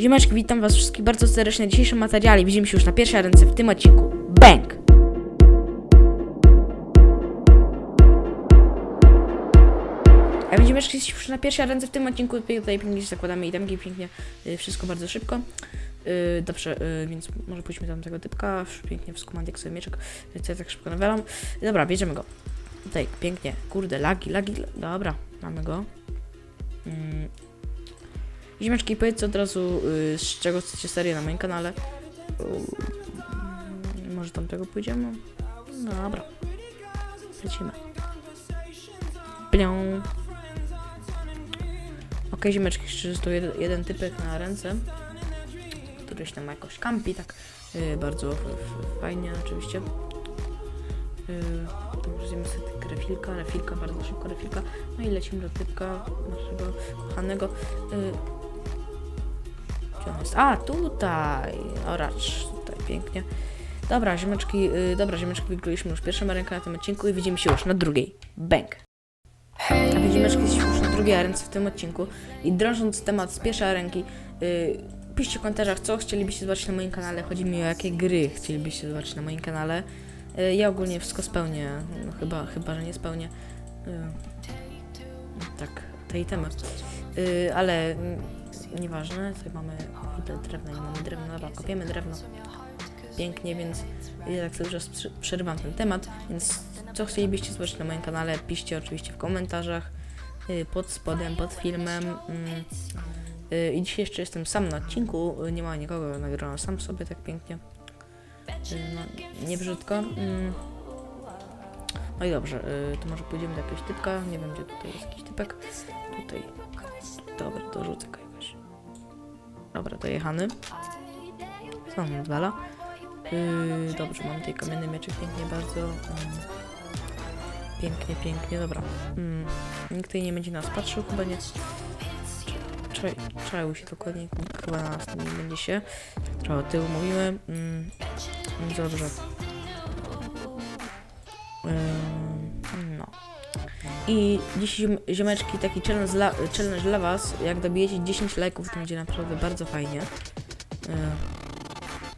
Ziomeczki, witam was wszystkich bardzo serdecznie na dzisiejszym materiale. Widzimy się już na pierwszej ręce w tym odcinku. Bang! A jesteśmy już na pierwszej ręce w tym odcinku. Tutaj pięknie zakładamy itemki, pięknie, y, wszystko bardzo szybko. Y, dobrze, y, więc może pójdźmy tam tego typka, pięknie w jak sobie mieczek, co ja tak szybko nawalam. Dobra, bierzemy go. Tutaj, pięknie, kurde, lagi, lagi, dobra, mamy go. Mm. Ziemeczki, powiedzcie od razu, y, z czego chcecie serię na moim kanale. Y, może tam tego pójdziemy? Dobra. Lecimy. Plią. Ok, ziemeczki, jeszcze tu jeden, jeden typek na ręce, któryś tam jakoś kampi, tak y, bardzo fajnie oczywiście. Y, to sobie tak refilka, refilka, bardzo szybko refilka. No i lecimy do typka naszego kochanego. Y, gdzie on jest? A, tutaj! Oracz, tutaj, pięknie. Dobra, ziemeczki, y, dobra, ziemeczki, wygryliśmy już pierwszą rękę na tym odcinku i widzimy się już na drugiej. Bang! A widzimy, jesteśmy już na drugiej ręce w tym odcinku i drążąc temat z pierwszej ręki, yy, piszcie w komentarzach, co chcielibyście zobaczyć na moim kanale. Chodzi mi o jakie gry chcielibyście zobaczyć na moim kanale. Yy, ja ogólnie wszystko spełnię, no, chyba, chyba, że nie spełnię. Yy, tak, te itemy. Yy, ale mm, nieważne, tutaj mamy kurde, drewno, nie mamy drewna, dobra, kopiemy drewno. Pięknie, więc ja tak już przy- przerywam ten temat, więc co chcielibyście zobaczyć na moim kanale, piszcie oczywiście w komentarzach, y, pod spodem, pod filmem. mm, y, I dzisiaj jeszcze jestem sam na odcinku, y, nie ma nikogo, nagrałem sam sobie tak pięknie. No, nie brzydko. mm. No i dobrze, to może pójdziemy do jakiegoś typka, nie wiem gdzie tutaj jest jakiś typek. Tutaj, dobra, dorzucę go. Dobra, dojechany. Co on odwala? Yy, dobrze, mam tutaj kamienny mieczek, pięknie bardzo. Mm. Pięknie, pięknie, dobra. Mm. Nikt tutaj nie będzie nas patrzył, chyba nie. Czaił się dokładnie, chyba na nas nie będzie się. Trochę tyłu mówimy. Mm. Dobrze. No. I dziś ziomeczki taki challenge dla, challenge dla was. Jak dobijecie 10 lajków, to będzie naprawdę bardzo fajnie. Yy.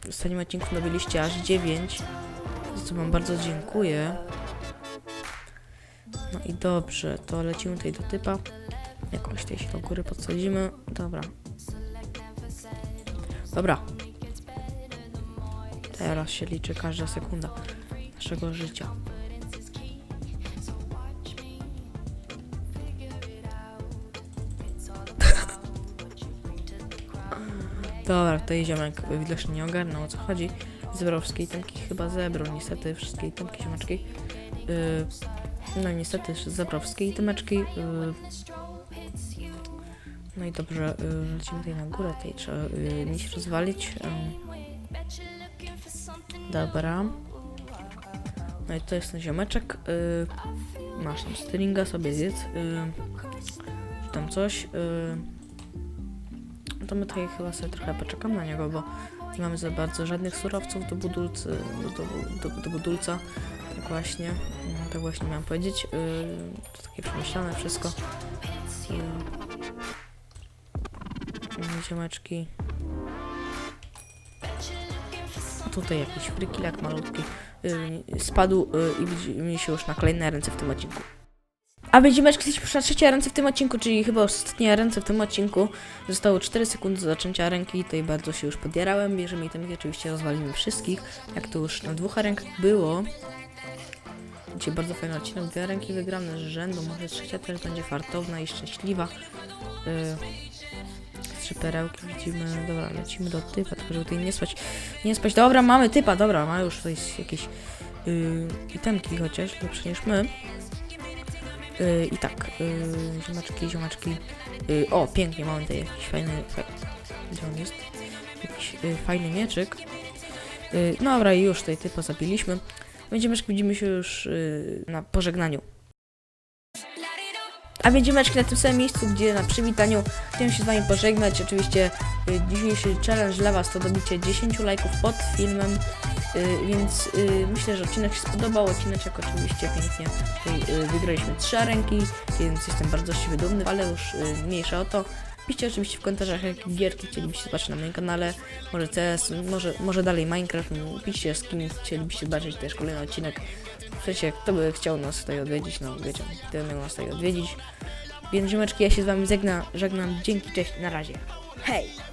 W ostatnim odcinku dobiliście aż 9, za co wam bardzo dziękuję. No i dobrze, to lecimy tutaj do typa. Jakoś tutaj się do góry podsadzimy. Dobra. Dobra. Teraz się liczy każda sekunda naszego życia. Dobra, tutaj ziomek widocznie nie ogarnął o co chodzi. Zebrał wszystkie itemki, chyba zebrał niestety wszystkie itemki, ziomeczki. Yy, no niestety zebrał wszystkie itemeczki. Yy, no i dobrze, yy, lecimy tutaj na górę, tutaj trzeba yy, się rozwalić. Yy. Dobra. No i to jest ten ziomeczek. Yy, masz tam stringa, sobie zjedz. Yy, tam coś. Yy, no to my tutaj chyba sobie trochę poczekamy na niego, bo nie mamy za bardzo żadnych surowców do budulcy, do, do, do, do budulca. Tak właśnie, mm, tak właśnie miałam powiedzieć. Yy, to takie przemyślane wszystko. Yy, tutaj jakiś frykilak malutki yy, spadł yy, i widzimy się już na kolejne ręce w tym odcinku. A będziemy już na trzeciej ręce w tym odcinku, czyli chyba ostatnia ręce w tym odcinku. Zostało 4 sekundy do zaczęcia ręki, tutaj bardzo się już podjarałem. Bierzemy itemki, oczywiście rozwalimy wszystkich, jak to już na dwóch rękach było. Dzisiaj bardzo fajny odcinek, dwie ręki wygrane z rzędu, może trzecia też będzie fartowna i szczęśliwa. Yy, trzy perełki widzimy, dobra, lecimy do typa, tylko żeby tutaj nie spać, nie spać, dobra, mamy typa, dobra, ma już tutaj jakieś yy, itemki chociaż, lepsze niż my. Yy, I tak, yy, ziomeczki, ziomeczki. Yy, o, pięknie, mamy tutaj jakiś fajny. Fa gdzie on jest? Jakiś yy, fajny mieczyk. Yy, dobra, już tutaj typa zabiliśmy. Będziemy widzimy się już yy, na pożegnaniu. A ziomeczki na tym samym miejscu, gdzie na przywitaniu chciałem się z wami pożegnać. Oczywiście yy, dzisiejszy challenge dla was to dobicie 10 lajków pod filmem. Y, więc y, myślę, że odcinek się spodobał. Odcineczek oczywiście pięknie tutaj, y, wygraliśmy trzy ręki, więc jestem bardzo z dumny, ale już mniejsza o to. Piszcie oczywiście w komentarzach, jakie gierki chcielibyście zobaczyć na moim kanale. Może CS, może, może dalej Minecraft. Piszcie, z kim chcielibyście zobaczyć też kolejny odcinek. W sensie, kto by chciał nas tutaj odwiedzić, no wiecie, kto by miał nas tutaj odwiedzić. Więc ziomeczki, ja się z wami żegna, żegnam. Dzięki, cześć, na razie. Hej!